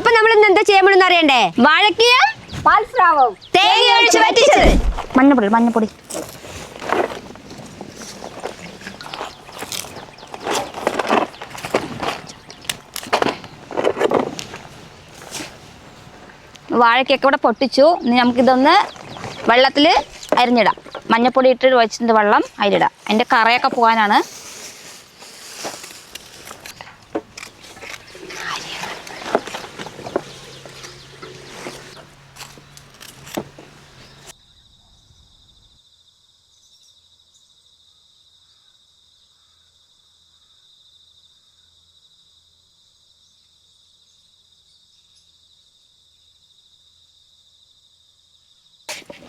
അപ്പൊ നമ്മൾ ഇന്ന് എന്താ ചെയ്യാൻ പോണെന്ന് അറിയണ്ടേ? വാഴക്കയും പാൽസ്രാവും. തേങ്ങ ഒഴിച്ച് വറ്റിച്ചത്. മഞ്ഞപ്പൊടി മഞ്ഞപ്പൊടി. വാഴക്കൊക്കെ ഇവിടെ പൊട്ടിച്ചു. ഇനി നമുക്കിതൊന്ന് വെള്ളത്തിൽ അരിഞ്ഞിടാം. മഞ്ഞപ്പൊടി ഇട്ട് വെച്ചിട്ട് വെള്ളം അരിടാം അതിന്റെ കറയൊക്കെ പോകാനാണ്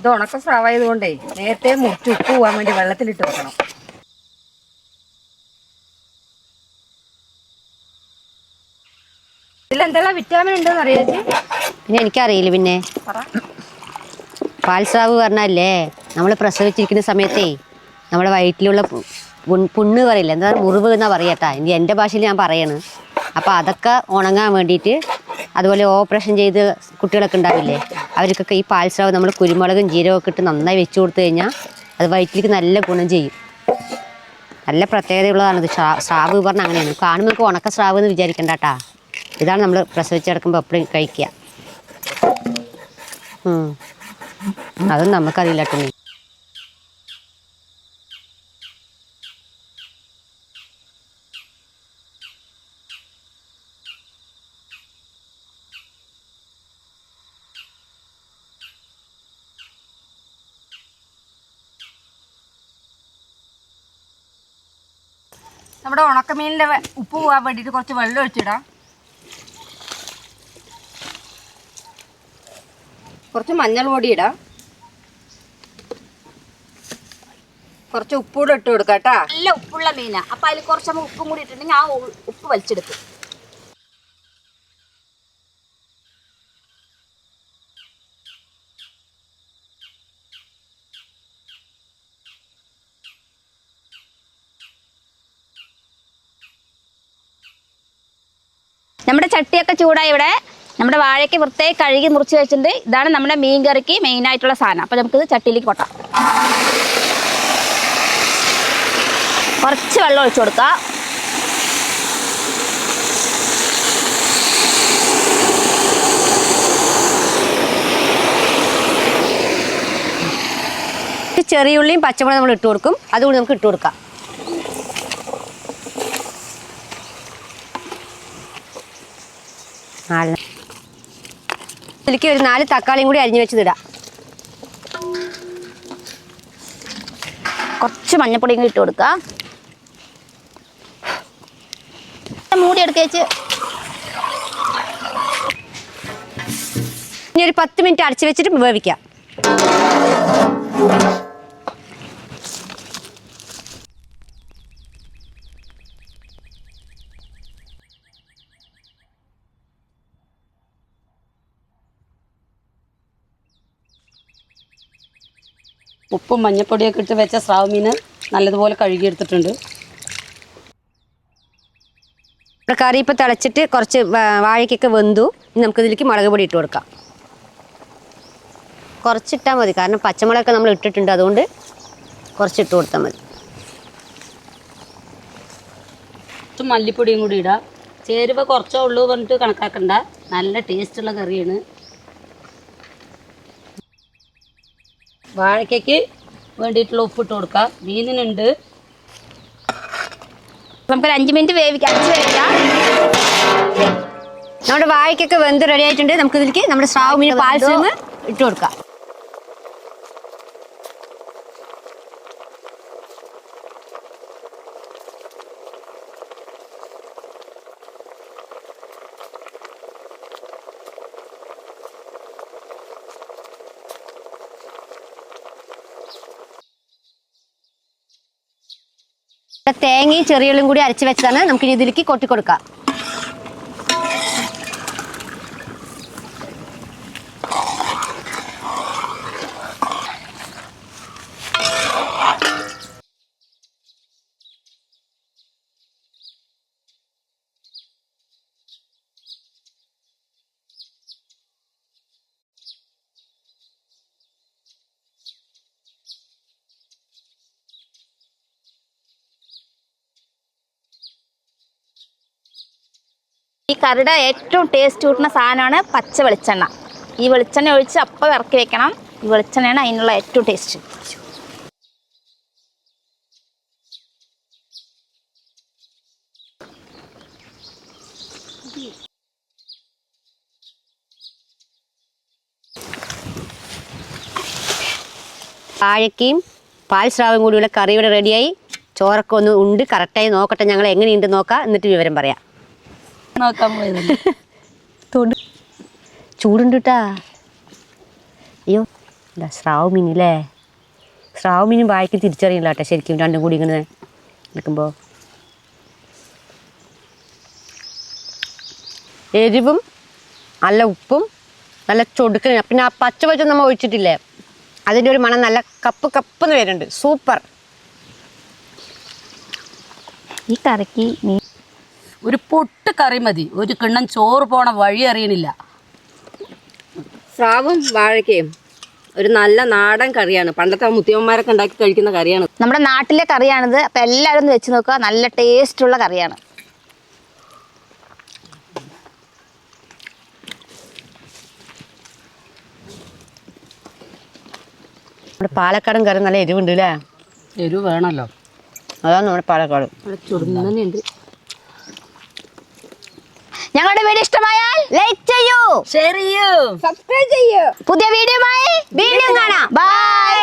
ഇത് ഉണക്ക സ്രാവായതുകൊണ്ടേ നേരത്തെ മുറിച്ച് ഉപ്പ് പോകാൻ വേണ്ടി വെള്ളത്തിലിട്ട് വെക്കണം. ഇതിലെന്തെല്ലാം വിറ്റാമിൻ ഉണ്ടെന്ന് അറിയാച്ചി പിന്നെ എനിക്കറിയില്ല പിന്നെ. പാൽസ്രാവ് പറഞ്ഞല്ലേ നമ്മൾ പ്രസവിച്ചിരിക്കുന്ന സമയത്തേ നമ്മുടെ വയറ്റിലുള്ള പുണ്ണ് പറയില്ല? എന്താ മുറിവ് എന്നാ പറയട്ടാ. ഇനി എന്റെ ഭാഷയിൽ ഞാൻ പറയണ്. അപ്പോൾ അതൊക്കെ ഉണങ്ങാൻ വേണ്ടിയിട്ട് അതുപോലെ ഓപ്പറേഷൻ ചെയ്ത് കുട്ടികളൊക്കെ ഉണ്ടാവില്ലേ? അവർക്കൊക്കെ ഈ പാൽസ്രാവ് നമ്മൾ കുരുമുളകും ജീരകമൊക്കെ ഇട്ട് നന്നായി വെച്ച് കൊടുത്തു കഴിഞ്ഞാൽ അത് വയറ്റിലേക്ക് നല്ല ഗുണം ചെയ്യും. നല്ല പ്രത്യേകതയുള്ളതാണ് ഇത്. സ്രാ സ്രാവ് പറഞ്ഞാൽ അങ്ങനെയാണ്. കാണുമ്പോൾ നമുക്ക് ഉണക്ക സ്രാവ് എന്ന് വിചാരിക്കണ്ട കേട്ടാ ഇതാണ് നമ്മൾ പ്രസവിച്ചെടുക്കുമ്പോൾ എപ്പോഴും കഴിക്കുക. അതും നമുക്കറിയില്ല കേട്ടോ നമ്മുടെ ഉണക്കമീനിന്റെ ഉപ്പ് പോകാൻ വേണ്ടിയിട്ട് കുറച്ച് വെള്ളം ഒഴിച്ചിടാം. കുറച്ച് മഞ്ഞൾ പൊടി ഇടാം. കുറച്ച് ഉപ്പൂടെ ഇട്ട് കൊടുക്കാം കേട്ടാ. നല്ല ഉപ്പുള്ള മീനാണ് അപ്പം അതിൽ കുറച്ച് ഉപ്പും കൂടി ഇട്ടിട്ടുണ്ടെങ്കിൽ ആ ഉപ്പ് വലിച്ചെടുക്കും. നമ്മുടെ ചട്ടിയൊക്കെ ചൂടായി ഇവിടെ നമ്മുടെ വാഴയ്ക്ക് വൃത്തിയായി കഴുകി മുറിച്ച് വെച്ചിട്ടുണ്ട്. ഇതാണ് നമ്മുടെ മീൻ കറിക്ക് മെയിൻ ആയിട്ടുള്ള സാധനം. അപ്പോൾ നമുക്കിത് ചട്ടിയിലേക്ക് കൊട്ടാം. കുറച്ച് വെള്ളം ഒഴിച്ചു കൊടുക്കാം ചെറിയുള്ളിയും പച്ചമുളകും നമ്മൾ ഇട്ട് കൊടുക്കും. അതുകൊണ്ട് നമുക്ക് ഇട്ട് കൊടുക്കാം. നാല്. ഇതിലേക്ക് ഒരു നാല് തക്കാളിയും കൂടി അരിഞ്ഞു വെച്ച് ഇടാം കുറച്ച് മഞ്ഞപ്പൊടിയും കൂടി ഇട്ട് കൊടുക്കാം. മൂടി എടുക്കേച്ച് ഇനി ഒരു പത്ത് മിനിറ്റ് അടച്ചു വെച്ചിട്ട് വേവിക്കാം. ഉപ്പും മഞ്ഞപ്പൊടിയൊക്കെ ഇട്ട് വെച്ച സ്രാവ് മീൻ നല്ലതുപോലെ കഴുകിയെടുത്തിട്ടുണ്ട്. കറി ഇപ്പോൾ തിളച്ചിട്ട് കുറച്ച് വാഴയ്ക്കൊക്കെ വെന്തു. നമുക്കിതിലേക്ക് മുളക് പൊടി ഇട്ട് കൊടുക്കാം. കുറച്ചിട്ടാൽ മതി. കാരണം പച്ചമുളകൊക്കെ നമ്മൾ ഇട്ടിട്ടുണ്ട്. അതുകൊണ്ട് കുറച്ചിട്ട് കൊടുത്താൽ മതി. മല്ലിപ്പൊടിയും കൂടി ഇടാം. ചേരുവ കുറച്ചേ ഉള്ളൂ പറഞ്ഞിട്ട് കണക്കാക്കണ്ട. നല്ല ടേസ്റ്റുള്ള കറിയാണ്. വാഴയ്ക്കയ്ക്ക് വേണ്ടിയിട്ടുള്ള ഉപ്പിട്ട് കൊടുക്കാം. മീനിനുണ്ട്. നമുക്കൊരു അഞ്ച് മിനിറ്റ് വേവിക്കാം. അഞ്ച് വേവിക്കാം. നമ്മുടെ വാഴയ്ക്കൊക്കെ വെന്ത് റെഡി ആയിട്ടുണ്ട്. നമുക്ക് ഇതിലേക്ക് നമ്മുടെ സ്രാവ് മീൻ പാൽസ്യം ഇട്ട് കൊടുക്കാം. തേങ്ങയും ചെറിയുള്ളും കൂടി അരച്ച് വെച്ചാണ് നമുക്ക് ഇതിലേക്ക് കൊട്ടി കൊടുക്കാം. ഈ കറിയുടെ ഏറ്റവും ടേസ്റ്റ് കൂട്ടുന്ന സാധനമാണ് പച്ച വെളിച്ചെണ്ണ. ഈ വെളിച്ചെണ്ണ ഒഴിച്ച് അപ്പം ഇറക്കി വെക്കണം. ഈ വെളിച്ചെണ്ണയാണ് അതിനുള്ള ഏറ്റവും ടേസ്റ്റ് വാഴയ്ക്കയും പാൽ സ്രാവും കൂടിയുള്ള കറി ഇവിടെ റെഡിയായി ചോറൊക്കെ ഒന്ന് ഉണ്ട്. കറക്റ്റായി നോക്കട്ടെ. ഞങ്ങൾ എങ്ങനെയുണ്ട് നോക്കാം. എന്നിട്ട് വിവരം പറയാം. നോക്കാൻ പോയതല്ലേ? തൊണ്ട് ചൂടുണ്ട് കേട്ടാ അയ്യോ എന്താ സ്രാവ് മീനില്ലേ? സ്രാവ് മീനും വായിക്ക് തിരിച്ചറിയില്ല കേട്ടോ ശരിക്കും രണ്ടും കൂടി ഇങ്ങനെ നിൽക്കുമ്പോൾ എരിവും നല്ല ഉപ്പും നല്ല ചൊടുക്കണ പിന്നെ ആ പച്ച പച്ച നമ്മൾ ഒഴിച്ചിട്ടില്ലേ? അതിന്റെ ഒരു മണം നല്ല കപ്പ് കപ്പെന്ന് വരുന്നുണ്ട്. സൂപ്പർ. ഈ കറിക്ക് മീൻ ഒരു പൊട്ട് കറി മതി. ഒരു കിണ്ണം ചോറ് പോണ വഴി അറിയണില്ല. സ്രാവും വാഴക്കയും ഒരു നല്ല നാടൻ കറിയാണ്. പണ്ടത്തെ മുത്തിയമ്മമാരൊക്കെ ഉണ്ടാക്കി കഴിക്കുന്ന കറിയാണ്. നമ്മുടെ നാട്ടിലെ കറിയാണിത്. അപ്പം എല്ലാവരും ഒന്ന് വെച്ച് നോക്കുക. നല്ല ടേസ്റ്റുള്ള കറിയാണ്. നമ്മുടെ പാലക്കാടൻ കറി നല്ല എരിവുണ്ട് അല്ലേ എരിവ് വേണമല്ലോ അതാണ് നമ്മുടെ പാലക്കാട്. ചുടുന്നുണ്ട് ഞങ്ങളുടെ വീഡിയോ ഇഷ്ടമായാൽ ലൈക്ക് ചെയ്യൂ. ഷെയർ ചെയ്യൂ. സബ്സ്ക്രൈബ് ചെയ്യൂ. പുതിയ വീഡിയോയുമായി വീണ്ടും കാണാം. ബൈ